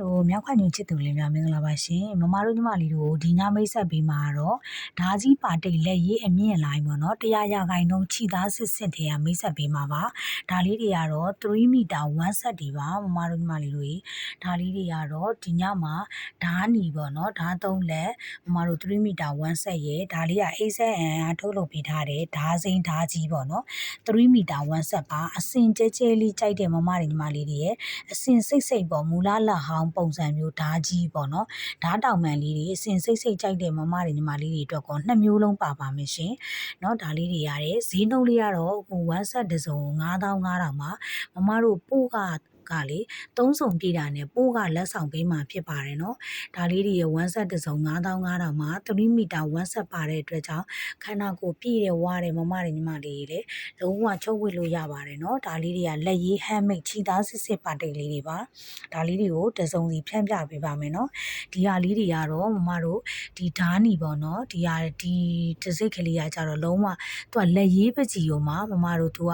လိုမြောက်ခွညွန်ချစ်သူလေးများမင်္ဂလာပါရှင်မမတို့ညီမလေးတို့ဒီညမိတ်ဆက်ပေးမှာတော့ဓာကြီးပါတိတ်လက်ရေးအမြင့်လိုင်းပေါ့နော်တရားရဂိုင်နှုန်းခြိသားစစ်စစ်ထဲကမိတ်ဆက်ပေးမှာပါဒါလေးတွေကတော့3မီတာ1ဆက်တွေပါမမတို့ညီမလေးတို့ဒါလေးတွေကတော့ဒီညမှာဓာနီပေါ့နော်ဓာ3လက်မမတို့3မီတာ1ဆက်ရဲ့ဒါလေးက ASN အထုတ်လုပ်ပေးထားတဲ့ဓာစိမ်းဓာကြီးပေါ့နော်3မီတာ1ဆက်ပါအစင်ကျဲကျဲလေးကြိုက်တဲ့မမတွေညီမလေးတွေရဲ့အစင်စိတ်စိတ်ပေါ့မူလလက်ဟောင်းပုံစံမျိုးဓာကြီးပေါ့နော်ဓာတောင်မှန်လေးတွေအစင်စိတ်စိတ်ကြိုက်တဲ့မမတွေညီမလေးတွေအတွက်ကောနှစ်မျိုးလုံးပါပါမယ်ရှင်เนาะဒါလေးတွေရတယ်ဈေးနှုန်းလေးကတော့ဟို1ဆက်တစ်စုံ9500မှာမမတို့ပို့က ကလေသုံးစုံပြည့်တာနဲ့ပိုးကလက်ဆောင်ပေးမှာဖြစ်ပါတယ်နော်ဒါလေးတွေရဲ့ဝမ်းဆက်တစ်စုံ9500မှာ3မီတာဝမ်းဆက်ပါတဲ့အတွက်ကြောင့်ခန္ဓာကိုယ်ပြည့်တယ်ဝါတယ်မမတွေညီမတွေလေလုံးဝချုပ်ဝစ်လို့ရပါတယ်နော်ဒါလေးတွေကလက်ရေး handmade ခြိသားစစ်စစ်ပါတိတ်လေးတွေပါဒါလေးတွေကိုတစုံစီဖြန့်ပြပေးပါမယ်နော်ဒီဟာလေးတွေကတော့မမတို့ဒီဓာနီပေါ့နော်ဒီဟာဒီတစိတ်ကလေးကကြတော့လုံးဝသူကလက်ရေးပကြီးရောမှာမမတို့သူက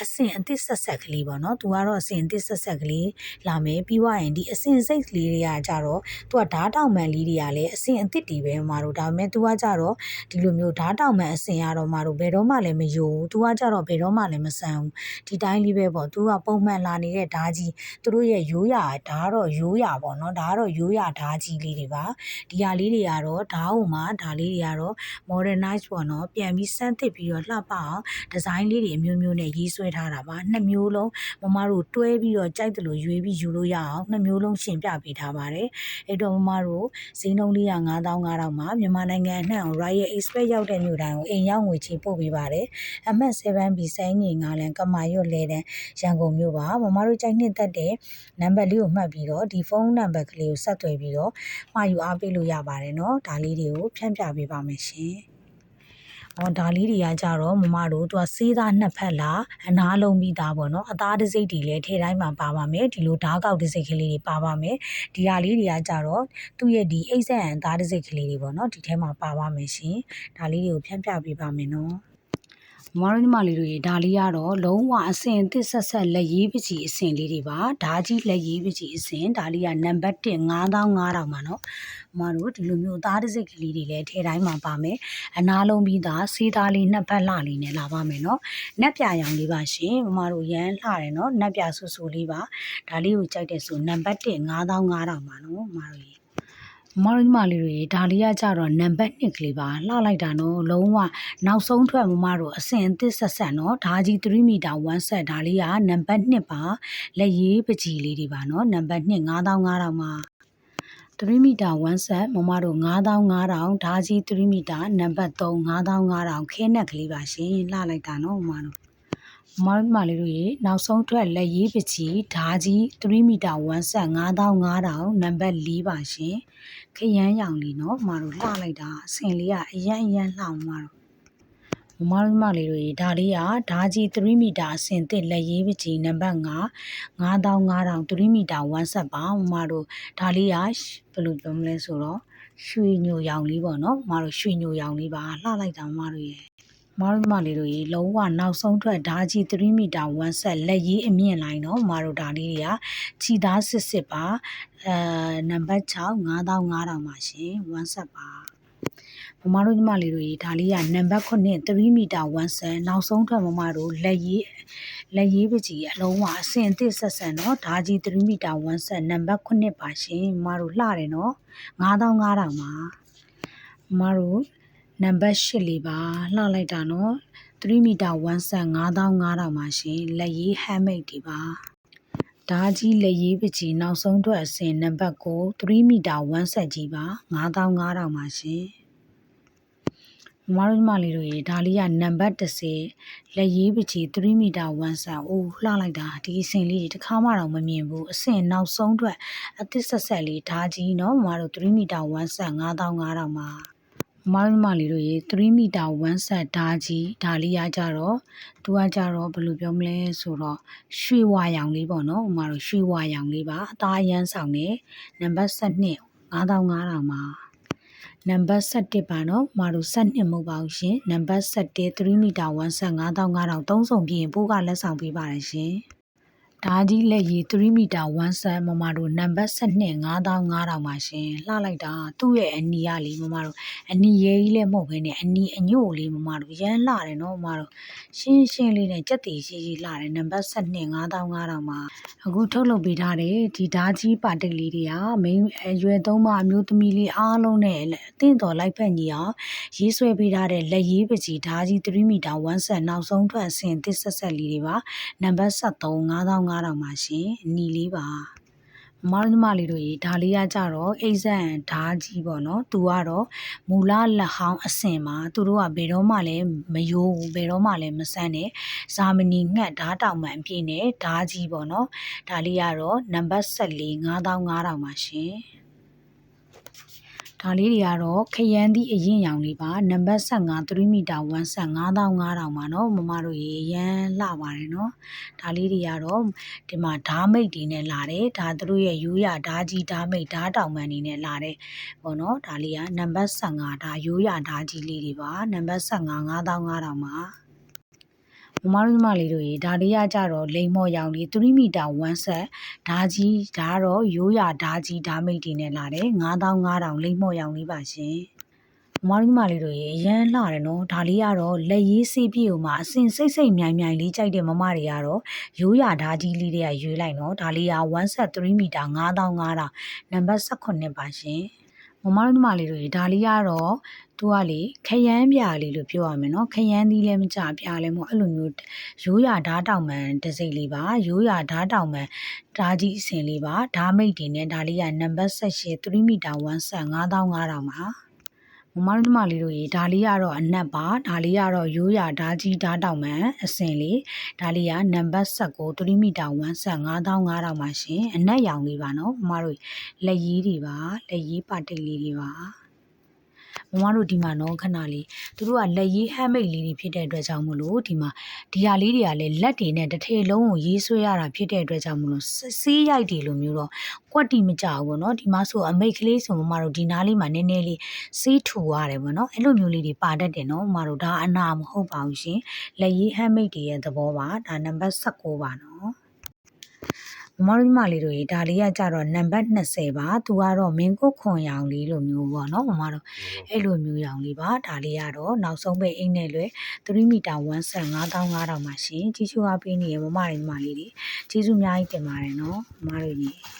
အဆင်အသစ်ဆက်ဆက်ကလေးပေါ့နော်သူကတော့အဆင်အသစ်ဆက်ဆက်ကလေးလာမယ်ပြီးွားရင်ဒီအဆင်စိတ်ကလေးတွေကကြတော့သူကဓာတောင်မှန်လေးတွေကလည်းအဆင်အသစ်တွေပဲမမတို့ဒါပေမဲ့သူကကြတော့ဒီလိုမျိုးဓာတောင်မှန်အဆင်ရတော့မတို့ဘယ်တော့မှလည်းမယိုဘူးသူကကြတော့ဘယ်တော့မှလည်းမဆန်ဘူးဒီတိုင်းလေးပဲပေါ့သူကပုံမှန်လာနေတဲ့ဓာကြီးသူတို့ရဲ့ရိုးရာဓာတော့ရိုးရာပေါ့နော်ဒါကတော့ရိုးရာဓာကြီးလေးတွေပါဒီဟာလေးတွေကတော့ဓာဟုံမှာဒါလေးတွေကတော့ modernize ပေါ့နော်ပြန်ပြီးစမ်းသစ်ပြီးတော့လှပအောင်ဒီဇိုင်းလေးတွေအမျိုးမျိုးနဲ့ရေးဆွဲထားတာပါနှစ်မျိုးလုံးမမတို့တွဲပြီးတော့ကြိုက်တယ်လို့ရွေးပြီးယူလို့ရအောင်နှစ်မျိုးလုံးရှင်ပြပေးထားပါတယ်အဲ့တော့မမတို့ဈေးနှုန်းလေးက9500မှာမြန်မာနိုင်ငံအနှံ့ Royal Express ရောက်တဲ့မြို့တိုင်းကိုအိမ်ရောက်ငွေချေပို့ပေးပါတယ်အမှတ် 7B စိုင်းငင်ငါလန်ကမာရွတ်လဲတဲ့ရန်ကုန်မြို့ပါမမတို့ကြိုက်နှစ်သက်တဲ့နံပါတ်လေးကိုမှတ်ပြီးတော့ဒီဖုန်းနံပါတ်ကလေးကိုဆက်သွယ်ပြီးတော့မှာယူအားပေးလို့ရပါတယ်เนาะဒါလေးတွေကိုဖြန့်ပြပေးပါမယ်ရှင်။ အော်ဒါလေးတွေကကြတော့မမတို့သူကစေးသားနှစ်ဖက်လာအနာလုံးပြီးသားပေါ့နော်အသားတစ်စိတ်တွေလည်းထဲတိုင်းမှာပါပါမယ်ဒီလိုဓာတ်ကောက်တစ်စိတ်ကလေးတွေပါပါမယ်ဒီဟာလေးတွေကကြတော့သူ့ရဲ့ဒီအိတ်ဆက်အန်သားတစ်စိတ်ကလေးတွေပေါ့နော်ဒီထဲမှာပါပါမယ်ရှင်ဒါလေးတွေကိုဖြန့်ပြပေးပါမယ်နော် မမတို့ညီမလေးတို့ရေဒါလေးကတော့လုံးဝအစင်အသစ်ဆက်ဆက်လက်ရေးပကြီးအစင်လေးတွေပါဒါကြီးလက်ရေးပကြီးအစင်ဒါလေးကနံပါတ်1 9500ပါနော်မမတို့ဒီလိုမျိုးအသားတစ်စိတ်ကလေးတွေလည်းထဲတိုင်းမှာပါမယ်အနာလုံးပြီးသားစေးသားလေးနှစ်ဖက်လှလေးနဲ့လာပါမယ်နော်နက်ပြရောင်လေးပါရှင်မမတို့ရမ်းလှတယ်နော်နက်ပြဆူဆူလေးပါဒါလေးကိုကြိုက်တဲ့ဆိုနံပါတ်1 9500ပါနော်မမတို့ရေ မမတို့ညီမလေးတွေဒါလေးကကြတော့နံပါတ်1ကလေးပါလှလိုက်တာနော်လုံးဝနောက်ဆုံးထွက်မမတို့အစင်အသစ်ဆက်ဆက်နော်ဒါကြီး3မီတာ1ဆက်ဒါလေးကနံပါတ်2ပါလက်ရေးပကြီးလေးတွေပါနော်နံပါတ်2 9500မှာ3မီတာ1ဆက်မမတို့9500ဓာကြီး3မီတာနံပါတ်3 9500ခဲနက်ကလေးပါရှင်လှလိုက်တာနော်မမတို့ မမလေးတို့ရေနောက်ဆုံးထွက်လက်ရေးပကြီးဓာကြီး3မီတာ1ဆက်9500နံပါတ်4ပါရှင်ခရမ်းရောင်လေးနော်မမတို့လှလိုက်တာအစင်လေးကအရန်အရန်လှမမတို့မမတို့မလေးတို့ရေဒါလေးကဓာကြီး3မီတာအစင်တစ်လက်ရေးပကြီးနံပါတ်5 9500 3မီတာ1ဆက်ပါမမတို့ဒါလေးကဘယ်လိုပြောမလဲဆိုတော့ရွှေညိုရောင်လေးပေါ့နော်မမတို့ရွှေညိုရောင်လေးပါလှလိုက်တာမမတို့ရေ မတို့မလေးတို့ရေလုံးဝနောက်ဆုံးထွက်ဓာကြီး3မီတာ1ဆက်လက်ရေးအမြင့်လိုင်းတော့မတို့ဒါလေးတွေကခြိသားစစ်စစ်ပါအဲနံပါတ်6 9500ပါရှင်1ဆက်ပါမမတို့ညီမလေးတို့ရေဒါလေးကနံပါတ်9 3မီတာ1ဆက်နောက်ဆုံးထွက်မမတို့လက်ရေးလက်ရေးပကြီးအလုံးဝအစင်အသစ်ဆက်ဆန်တော့ဒါကြီး3မီတာ1ဆက်နံပါတ်9ပါရှင်မမတို့လှတယ်နော်9500ပါမမတို့ နံပါတ်8လေးပါလှလိုက်တာနော်3မီတာ1ဆက်9500ပါရှင်လက်ရေး handmade တွေပါဓာကြီးလက်ရေးပကြီးနောက်ဆုံးအတွက်အစင်နံပါတ်9 3မီတာ1ဆက်ကြီးပါ9500ပါရှင်မမတို့ညီမလေးတို့ရေဒါလေးကနံပါတ်30လက်ရေးပကြီး3မီတာ1ဆန်အိုးလှလိုက်တာဒီအစင်လေးတစ်ခါမှတော့မမြင်ဘူးအစင်နောက်ဆုံးအတွက်အသစ်ဆက်ဆက်လေးဓာကြီးเนาะမမတို့3မီတာ1ဆန်9500မှာ မမမလေးတို့ရေ3မီတာ1ဆက်ဓာကြီးဒါလေးရကြတော့သူကကြတော့ဘယ်လိုပြောမလဲဆိုတော့ရွှေဝါရောင်လေးပေါ့နော်မမတို့ရွှေဝါရောင်လေးပါအသားရမ်းဆောင်နေနံပါတ်7 9500မှာနံပါတ်7ပါနော်မတို့7မဟုတ်ပါဘူးရှင်နံပါတ်7 3မီတာ1ဆက်9500 3000ပြည့်ရင်ပိုးကလက်ဆောင်ပေးပါတယ်ရှင် ဒါကြီးလက်ရည် 3 မီတာ1ဆန်မမတို့နံပါတ်7 9500ပါရှင်လှလိုက်တာသူ့ရဲ့အနီကလေးမမတို့အနီရဲကြီးလည်းမဟုတ်ဘဲနဲ့အနီအညို့လေးမမတို့ရမ်းလှတယ်နော်မမတို့ရှင်းရှင်းလေးနဲ့ကြက်တီရှိရှိလှတယ်နံပါတ်7 9500ပါအခုထုတ်လုပ်ပေးထားတဲ့ဒီဓာကြီးပါတိတ်လေးတွေကမိန်းအရွယ်သုံးပါအမျိုးသမီးလေးအားလုံးနဲ့အသင့်တော်လိုက်ဖက်ညီအောင်ရေးဆွဲပေးထားတဲ့လက်ရေးပကြီးဓာကြီး3မီတာ1ဆန်နောက်ဆုံးထွက်အဆင့်တစ်ဆက်ဆက်လေးတွေပါနံပါတ်73 9500ပါရှင်အနီလေးပါမမတို့ညီမလေးတို့ရေဒါလေးကကြတော့အိဇန်ဓာကြီးပေါ့နော်သူကတော့မူလလက်ဟောင်းအစင်မှာသူတို့ကဘယ်တော့မှလည်းမယိုးဘူးဘယ်တော့မှလည်းမဆန်းနဲ့ဇာမနီငှက်ဓာတောင်မှန်အပြည့်နဲ့ဓာကြီးပေါ့နော်ဒါလေးကတော့နံပါတ်14 9500ပါရှင် ဒါလေးတွေကတော့ခရမ်းသီးအရင်ရောင်လေးပါနံပါတ်15 3မီတာ15 9500ပါနော်မမတို့ရေရမ်းလှပါတယ်နော်ဒါလေးတွေကတော့ဒီမှာဓာမိတ်တွေနဲ့လာတယ်ဒါသူတို့ရဲ့ရိုးရဓာကြီးဓာမိတ်ဓာတောင်ပန်တွေနဲ့လာတယ်ပေါ့နော်ဒါလေးကနံပါတ်15ဒါရိုးရဓာကြီးလေးတွေပါနံပါတ်15 9500ပါ မမတို့ညီမလေးတို့ရေဒါလေးရကြတော့လိန်မော့ရောင်လေး3မီတာ1ဆက်ဓာကြီးဒါကတော့ရိုးရဓာကြီးဓာမိတ်တွေနဲ့လာတယ်9500လိန်မော့ရောင်လေးပါရှင်မမတို့ညီမလေးတို့ရေအရန်လှတယ်နော်ဒါလေးကတော့လက်ရေးစေးပြေကိုမှအစင်စိတ်စိတ်မြိုင်မြိုင်လေးကြိုက်တဲ့မမတွေကတော့ရိုးရဓာကြီးလေးတွေကရွေးလိုက်နော်ဒါလေးက1ဆက်3မီတာ9500နံပါတ်18ပါရှင် မမတို့ညီမလေးတို့ရေဒါလေးကတော့သူကလေခရမ်းပြာလေးလို့ပြောရမယ်နော်ခရမ်းသီးလည်းမကြပြားလည်းမဟုတ်အဲ့လိုမျိုးရိုးရဓာတောင်မှန်တစ်စိတ်လေးပါရိုးရဓာတောင်မှန်ဓာကြီးအစင်လေးပါဓာမိတ်တွေနဲ့ဒါလေးကနံပါတ်18 3မီတာ1ဆက်9500ပါ မမတို့ညီမလေးတို့ရေဒါလေးကတော့အနက်ပါဒါလေးကတော့ရိုးရဓာကြီးဓာတောင်မှန်အစင်လေးဒါလေးကနံပါတ်19 3မီတာ1ဆက်9500ပါရှင်အနက်ရောင်လေးပါနော်မမတို့လက်ရည်တွေပါလက်ရည်ပါတိတ်လေးတွေပါ မမတို့ဒီမှာနော်ခဏလေးသူတို့ကလက်ရေးဟမ်းမိတ်လေးတွေဖြစ်တဲ့အတွက်ကြောင့်မလို့ဒီမှာဒီဟာလေးတွေကလည်းလက်တွေနဲ့တစ်ထည်လုံးကိုရေးဆွဲရတာဖြစ်တဲ့အတွက်ကြောင့်မလို့စေးရိုက်တွေလိုမျိုးတော့ကွက်တီမကြဘူးပေါ့နော်ဒီမှာဆိုအမိတ်ကလေးဆိုမမတို့ဒီနားလေးမှာနည်းနည်းလေးစေးထူရတယ်ပေါ့နော်အဲ့လိုမျိုးလေးတွေပါတတ်တယ်နော်မမတို့ဒါအနာမဟုတ်ပါဘူးရှင်လက်ရေးဟမ်းမိတ်တွေရဲ့သဘောပါဒါနံပါတ်16ပါနော် မမတို့ညီမလေးတို့ရေဒါလေးကကြတော့နံပါတ်20ပါသူကတော့မင်းကုတ်ခွန်ရောင်လေးလိုမျိုးပေါ့နော်မမတို့အဲ့လိုမျိုးရောင်လေးပါဒါလေးကတော့နောက်ဆုံးပဲအိမ်နဲ့လွယ်3မီတာ1ဆက်9500ပါရှင်ကြီးချူအားပေးနေရမမတွေညီမလေးတွေကျေးဇူးအများကြီးတင်ပါတယ်နော်မမတို့ကြီး